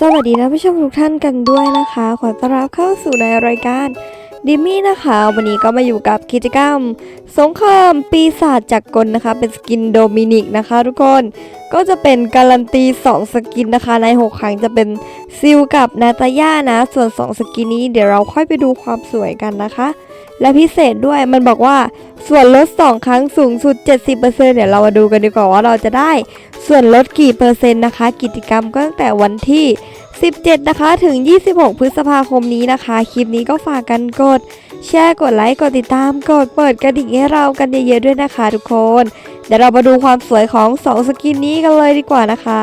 สวัสดีท่านผู้ชมทุกท่านกันด้วยนะคะ ขอต้อนรับเข้าสู่ในรายการดิมมี่นะคะ วันนี้ก็มาอยู่กับกิจกรรม สงครามปีศาจจักรกลนะคะ เป็นสกินโดมินิกนะคะ ทุกคนก็จะเป็นการันตี 2 สกินนะคะ ใน 6 ครั้งจะเป็นซิลกับนาตาย่านะ ส่วน 2 สกินนี้เดี๋ยวเราค่อยไปดูความสวยกันนะคะ และพิเศษด้วยมันบอกว่าส่วนลด 2 ครั้งสูงสุด 70%เดี๋ยวเรามาดูกันดีกว่าว่าเราจะได้ส่วนลดกี่เปอร์เซ็นต์นะคะ กิจกรรมก็ตั้งแต่วันที่ 17 นะคะ ถึง 26 พฤษภาคมนี้นะคะ คลิปนี้ก็ฝากกันกด แชร์กดไลค์กดติดตามกดเปิดกระดิ่งให้เรากันเยอะๆด้วยนะคะทุกคน เดี๋ยวเรามาดูความสวยของ 2 สกินนี้กันเลยดีกว่านะคะ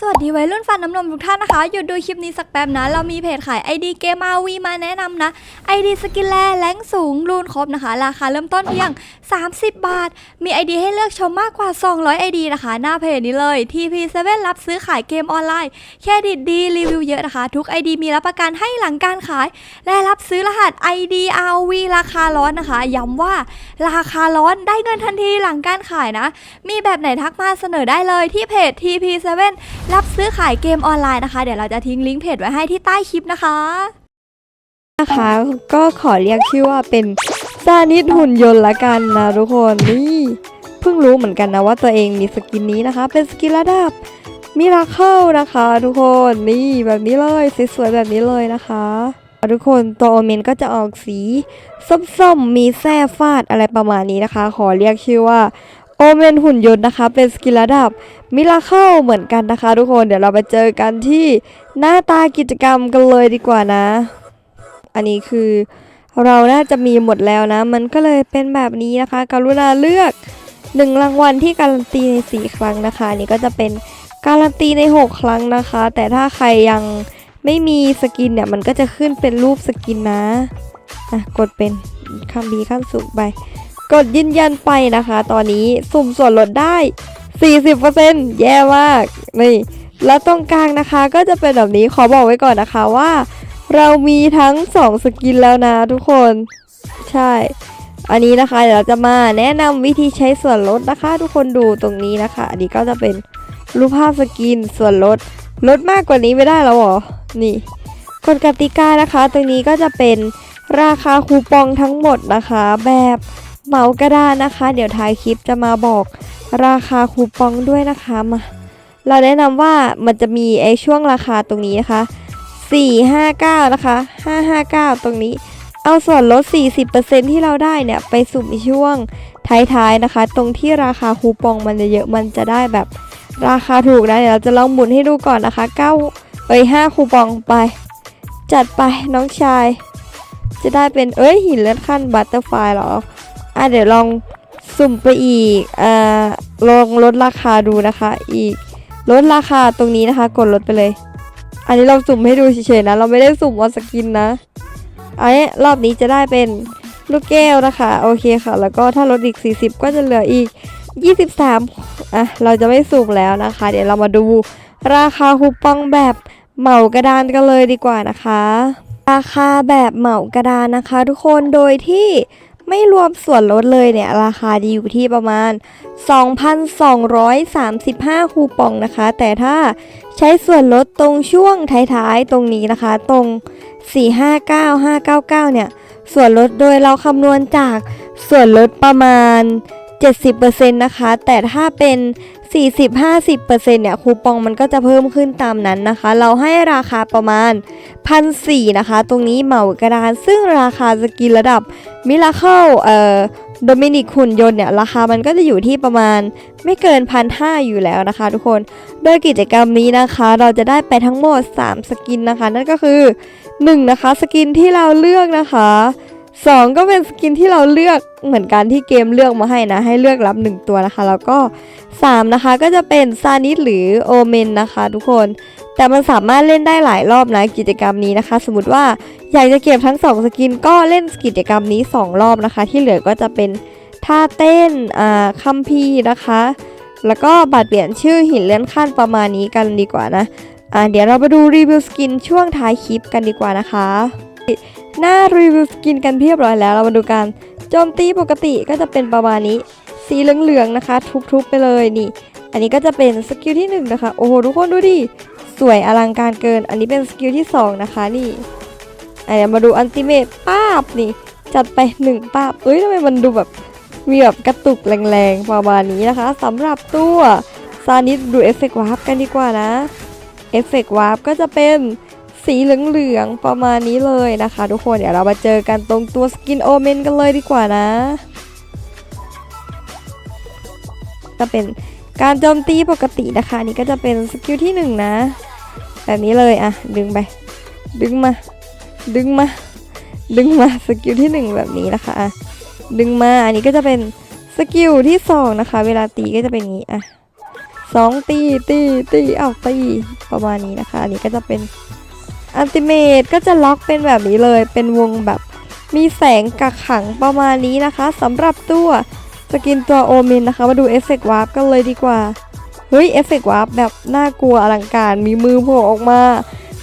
สวัสดีวัยรุ่นฟันน้ำนมทุกท่านนะคะ หยุดดูคลิปนี้สักแป๊บนะ เรามีเพจขาย ID เกม RV มาแนะนำนะ ID สกินแลแรงสูงรูนครบนะคะ ราคาเริ่มต้นเพียง 30 บาท มี ID ให้เลือกชมมากกว่า 200 ID นะคะ หน้าเพจนี้เลย TP7 รับซื้อขายเกมออนไลน์ แค่ดิดดีรีวิวเยอะนะคะ ทุก ID มีรับประกันให้หลังการขาย และรับซื้อรหัส ID RV ราคาร้อนนะคะ ย้ำว่าราคาร้อนได้เงินทันทีหลังการขายนะ มีแบบไหนทักมาเสนอได้เลยที่เพจ TP7 รับซื้อขายเกมออนไลน์นะคะ เดี๋ยวเราจะทิ้งลิงก์เพจไว้ให้ที่ใต้คลิปนะคะ นะคะก็ขอเรียกชื่อว่าเป็นซานิดหุ่นยนต์ละกันนะทุกคนนี่เพิ่งรู้เหมือนกันนะว่าตัวเองมีสกินนี้นะคะ เป็นสกินระดับมิราเคิลนะคะ ทุกคนนี่แบบนี้เลยสวยๆแบบนี้เลยนะคะทุกคนตัวโอเมนก็จะออกสีส้มๆมีแส้ฟาดอะไรประมาณนี้นะคะ ขอเรียกชื่อว่า โอเมนหุ่นยนต์นะคะ เป็นสกินระดับมิราเคิลเหมือนกันนะคะ ทุกคนเดี๋ยวเราไปเจอกันที่หน้าตากิจกรรมกันเลยดีกว่านะ อันนี้คือเราน่าจะมีหมดแล้วนะ มันก็เลยเป็นแบบนี้นะคะ กรุณาเลือก 1 รางวัลที่การันตีใน 4 ครั้งนะคะนนี้ก็จะเป็นการันตีใน 6 ครั้งนะคะ แต่ถ้าใครยังไม่มีสกินเนี่ยมันก็จะขึ้นเป็นรูปสกินนะอะกดเป็นคำบีขั้นสูงไป กดยืนยันไปนะคะ ตอนนี้สุ่มส่วนลดได้ 40%แย่มากนี่แล้วตรงกลางนะคะก็จะเป็นแบบนี้ขอบอกไว้ก่อนนะคะว่า เรามีทั้ง 2 สกินแล้วนะทุกคน ใช่ อันนี้นะคะเดี๋ยวเราจะมาแนะนำวิธีใช้ส่วนลดนะคะ ทุกคนดูตรงนี้นะคะ อันนี้ก็จะเป็นรูปภาพสกินส่วนลดลดมากกว่านี้ไม่ได้แล้วหรอ นี่กฎกติกานะคะ ตรงนี้ก็จะเป็นราคาคูปองทั้งหมดนะคะ แบบ เหมากระดานะคะ เดี๋ยวท้ายคลิปจะมาบอกราคาคูปองด้วยนะคะมาเราแนะนำว่ามันจะมีไอ้ช่วงราคาตรงนี้นะคะ459นะคะ559 ตรงนี้ เอาส่วนลด 40%ที่เราได้เนี่ยไปสุ่มช่วงท้ายๆนะคะ ตรงที่ราคาคูปองมันจะเยอะมันจะได้แบบราคาถูกนะเดี๋ยวเราจะลองหมุนให้ดูก่อนนะคะ9เอ้ย5คูปองไป จัดไปน้องชาย จะได้เป็นเอ้ยหินเลือดขั้นบัตเตอร์ไฟหรอ อะเดี๋ยวลองสุ่มไปอีกอ่าลองลดราคาดูนะคะ อีกลดราคาตรงนี้นะคะ กดลดไปเลย อันนี้เราสุ่มให้ดูเฉยๆนะ เราไม่ได้สุ่มว่าสกินนะไอ้รอบนี้จะได้เป็นลูกแก้วนะคะ โอเคค่ะ แล้วก็ถ้าลดอีก 40 ก็จะเหลืออีก 23อะเราจะไม่สุ่มแล้วนะคะ เดี๋ยวเรามาดูราคาคูปองแบบเหมากระดานกันเลยดีกว่านะคะ ราคาแบบเหมากระดานนะคะ ทุกคนโดยที่ ไม่รวมส่วนลดเลยเนี่ย ราคาจะอยู่ที่ประมาณ 2,235 คูปองนะคะ แต่ถ้าใช้ส่วนลดตรงช่วงท้ายๆ ตรงนี้นะคะ ตรง 459 599 เนี่ย ส่วนลดโดยเราคำนวณจากส่วนลดประมาณ 70%นะคะ แต่ถ้าเป็น 40-50%เนี่ยคูปองมันก็จะเพิ่มขึ้นตามนั้นนะคะ เราให้ราคาประมาณ 1,400นะคะ ตรงนี้เหมากระดาน ซึ่งราคาสกินระดับมิราเคิลเอ่อโดมินิกหุ่นยนต์เนี่ย ราคามันก็จะอยู่ที่ประมาณไม่เกินพันห้าอยู่แล้วนะคะทุกคน โดยกิจกรรมนี้นะคะ เราจะได้ไปทั้งหมด 3 สกินนะคะ นั่นก็คือ 1 นะคะ สกินที่เราเลือกนะคะ 2 ก็เป็นสกินที่เราเลือกเหมือนกันที่เกมเลือกมาให้นะ ให้เลือกรับ 1 ตัวนะคะ แล้วก็ 3 นะคะก็จะเป็นซานิสหรือโอเมนนะคะทุกคน แต่มันสามารถเล่นได้หลายรอบนะกิจกรรมนี้นะคะ สมมติว่าอยากจะเก็บทั้ง 2 สกินก็เล่นกิจกรรมนี้ 2 รอบนะคะ ที่เหลือก็จะเป็นท่าเต้นอ่าคัมพีนะคะ แล้วก็บัตรเปลี่ยนชื่อหินเลื่อนขั้นประมาณนี้กันดีกว่านะอ่าเดี๋ยวเราไปดูรีวิวสกินช่วงท้ายคลิปกันดีกว่านะคะ หน้ารีวิวสกินกันเรียบร้อยแล้วเรามาดูกันโจมตีปกติก็จะเป็นประมาณนี้ สีเหลืองๆนะคะ ทุบๆไปเลยนี่ อันนี้ก็จะเป็นสกิลที่หนึ่งนะคะ โอ้โห ทุกคนดูดิ สวยอลังการเกิน อันนี้เป็นสกิลที่สองนะคะนี่อันนี้มาดูอันติเมตป้าบนี่ จัดไปหนึ่งป้าบเอ้ยทำไมมันดูแบบมีแบบกระตุกแรงๆประมาณนี้นะคะสำหรับตัวซานิสดูเอฟเฟกต์วาร์ปกันดีกว่านะเอฟเฟกต์วาร์ปก็จะเป็น สีเหลืองๆประมาณนี้เลยนะคะ ทุกคนเดี๋ยวเรามาเจอกันตรงตัวสกินโอเมนกันเลยดีกว่านะก็เป็นการโจมตีปกตินะคะ นี่ก็จะเป็นสกิลที่หนึ่งนะ แบบนี้เลยอะดึงไป ดึงมา ดึงมา ดึงมาสกิลที่หนึ่งแบบนี้นะคะอะดึงมาอันนี้ก็จะเป็นสกิลที่สองนะคะ เวลาตีก็จะเป็นนี้อะสองตีตีตีเอ้าตีประมาณนี้นะคะ อันนี้ก็จะเป็น อัลติเมตก็จะล็อกเป็นแบบนี้เลย เป็นวงแบบมีแสงกักขังประมาณนี้นะคะสำหรับตัวสกินตัวโอเมนนะคะ มาดูเอฟเฟกต์วาร์ปกันเลยดีกว่า เฮ้ยเอฟเฟกต์วาร์ปแบบน่ากลัวอลังการมีมือโผล่ออกมา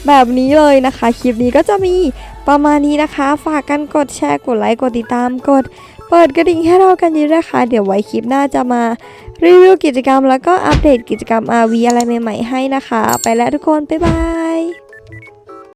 แบบนี้เลยนะคะ คลิปนี้ก็จะมีประมาณนี้นะคะ ฝากกันกดแชร์กดไลค์กดติดตามกด เปิดกระดิ่งให้เรากันเยอะนะคะเดี๋ยวไว้คลิปหน้าจะมารีวิวกิจกรรม แล้วก็อัปเดตกิจกรรม RV อะไรใหม่ๆให้นะคะ ไปแล้วทุกคน บ๊ายบาย